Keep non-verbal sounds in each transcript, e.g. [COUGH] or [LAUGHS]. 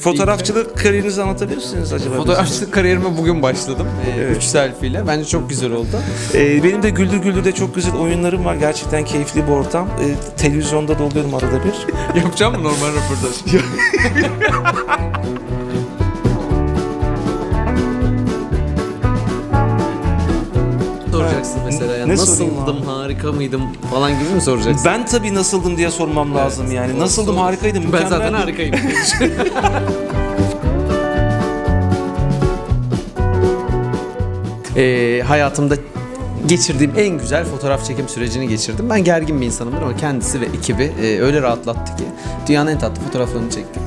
Fotoğrafçılık kariyerinizi anlatabilir misiniz acaba? Fotoğrafçılık kariyerime bugün başladım. 3 selfie ile. Bence çok güzel oldu. Ee, benim de Güldür Güldür'de çok güzel oyunlarım var. Gerçekten keyifli bir ortam. Ee, televizyonda da oluyorum arada bir. [LAUGHS] Yapacağım mı normal röportaj? [LAUGHS] soracaksın mesela ya. Ne Nasıldım, harika mıydım falan gibi mi soracaksın? Ben tabii nasıldım diye sormam lazım yani. Nasıldım harikaydım. Ben zaten harikayım. [LAUGHS] Ee, hayatımda geçirdiğim en güzel fotoğraf çekim sürecini geçirdim. Ben gergin bir insanımdır ama kendisi ve ekibi e, öyle rahatlattı ki dünyanın en tatlı fotoğraflarını çektik.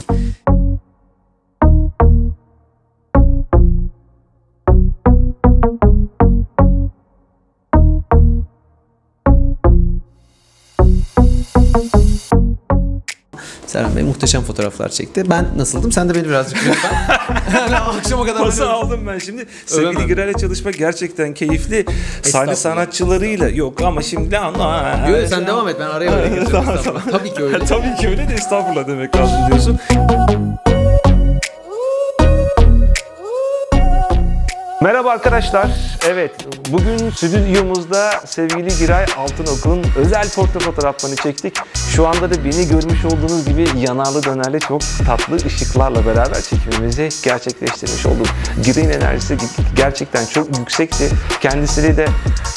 Serhan Bey muhteşem fotoğraflar çekti. Ben nasıldım? Sen de beni birazcık lütfen. [LAUGHS] yani [LAUGHS] akşama kadar Pası aldım ben şimdi. Sevgili. Giray'la çalışmak gerçekten keyifli. Sahne sanatçılarıyla yok ama şimdi anla. Yo, sen devam et ben araya öyle [LAUGHS] gireceğim. Tabii ki öyle. Tabii ki öyle de estağfurullah demek lazım diyorsun. Merhaba arkadaşlar. Evet, bugün stüdyomuzda sevgili Giray Altınok'un özel portre fotoğraflarını çektik. Şu anda da beni görmüş olduğunuz gibi yanarlı dönerli çok tatlı ışıklarla beraber çekimimizi gerçekleştirmiş olduk. Giray'ın enerjisi gerçekten çok yüksekti. Kendisiyle de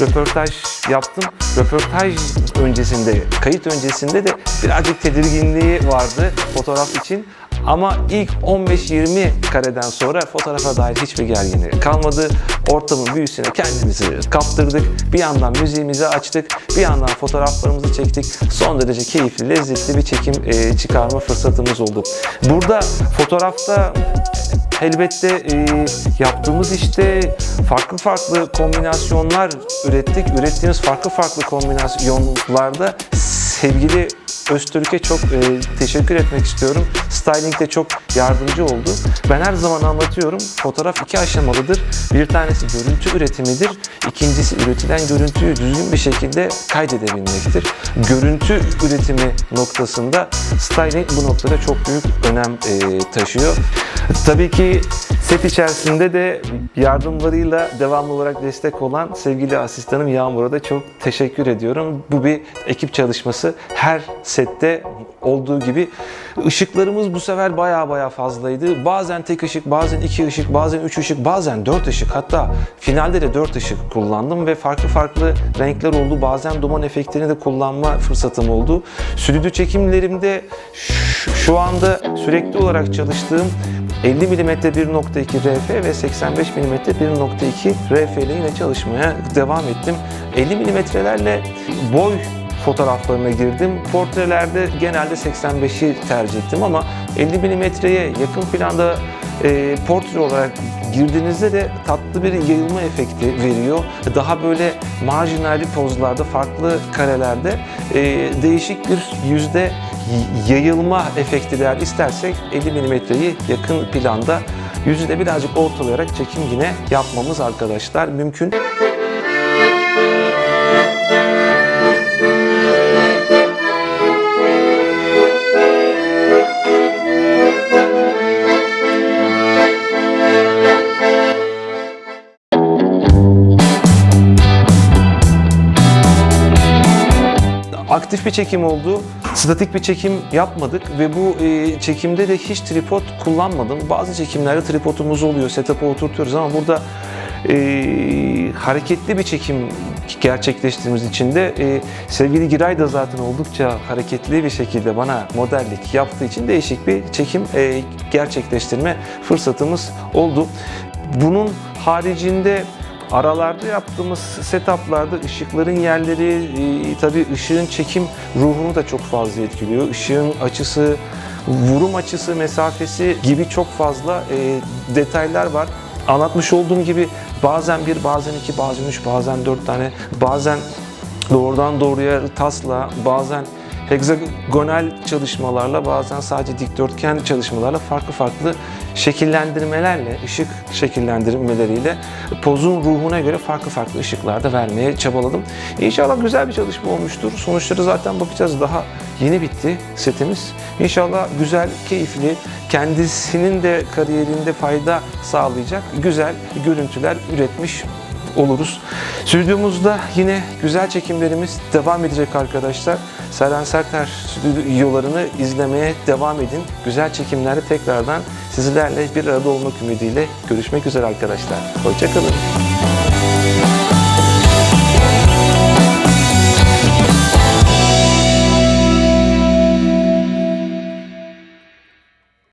röportaj yaptım. Röportaj öncesinde, kayıt öncesinde de birazcık tedirginliği vardı fotoğraf için. Ama ilk 15-20 kareden sonra fotoğrafa dair hiçbir gerginliği kalmadı. Ortamın büyüsüne kendimizi kaptırdık. Bir yandan müziğimizi açtık, bir yandan fotoğraflarımızı çektik. Son derece keyifli, lezzetli bir çekim e, çıkarma fırsatımız oldu. Burada fotoğrafta elbette e, yaptığımız işte farklı farklı kombinasyonlar ürettik. Ürettiğimiz farklı farklı kombinasyonlarda sevgili Öztürk'e çok e, teşekkür etmek istiyorum. Styling'de çok yardımcı oldu. Ben her zaman anlatıyorum. Fotoğraf iki aşamalıdır. Bir tanesi görüntü üretimidir. İkincisi üretilen görüntüyü düzgün bir şekilde kaydedebilmektir. Görüntü üretimi noktasında styling bu noktada çok büyük önem e, taşıyor. Tabii ki set içerisinde de yardımlarıyla devamlı olarak destek olan sevgili asistanım Yağmur'a da çok teşekkür ediyorum. Bu bir ekip çalışması. Her sette olduğu gibi ışıklarımız bu sefer baya baya fazlaydı. Bazen tek ışık, bazen iki ışık, bazen üç ışık, bazen dört ışık. Hatta finalde de dört ışık kullandım ve farklı farklı renkler oldu. Bazen duman efektini de kullanma fırsatım oldu. Stüdyo çekimlerimde şu anda sürekli olarak çalıştığım 50 mm 1.2 RF ve 85 mm 1.2 RF ile yine çalışmaya devam ettim. 50 mm'lerle boy fotoğraflarına girdim. Portrelerde genelde 85'i tercih ettim ama 50 mm'ye yakın planda e, portre olarak girdiğinizde de tatlı bir yayılma efekti veriyor. Daha böyle marjinalli pozlarda, farklı karelerde e, değişik bir yüzde yayılma efekti de eğer istersek 50 mm'yi yakın planda yüzü de birazcık ortalayarak çekim yine yapmamız arkadaşlar mümkün. Aktif bir çekim oldu. Statik bir çekim yapmadık ve bu e, çekimde de hiç tripod kullanmadım. Bazı çekimlerde tripodumuz oluyor, setup'a oturtuyoruz ama burada e, hareketli bir çekim gerçekleştirdiğimiz için de e, sevgili Giray da zaten oldukça hareketli bir şekilde bana modellik yaptığı için değişik bir çekim e, gerçekleştirme fırsatımız oldu. Bunun haricinde Aralarda yaptığımız setuplarda ışıkların yerleri, e, tabii ışığın çekim ruhunu da çok fazla etkiliyor. Işığın açısı, vurum açısı, mesafesi gibi çok fazla e, detaylar var. Anlatmış olduğum gibi bazen bir, bazen iki, bazen üç, bazen dört tane, bazen doğrudan doğruya tasla, bazen hexagonal çalışmalarla bazen sadece dikdörtgen çalışmalarla farklı farklı şekillendirmelerle, ışık şekillendirmeleriyle pozun ruhuna göre farklı farklı ışıklarda vermeye çabaladım. İnşallah güzel bir çalışma olmuştur. Sonuçları zaten bakacağız. Daha yeni bitti setimiz. İnşallah güzel, keyifli, kendisinin de kariyerinde fayda sağlayacak güzel görüntüler üretmiş oluruz. Stüdyomuzda yine güzel çekimlerimiz devam edecek arkadaşlar. Seren Serter stüdyolarını izlemeye devam edin. Güzel çekimlerde tekrardan sizlerle bir arada olmak ümidiyle görüşmek üzere arkadaşlar. Hoşçakalın.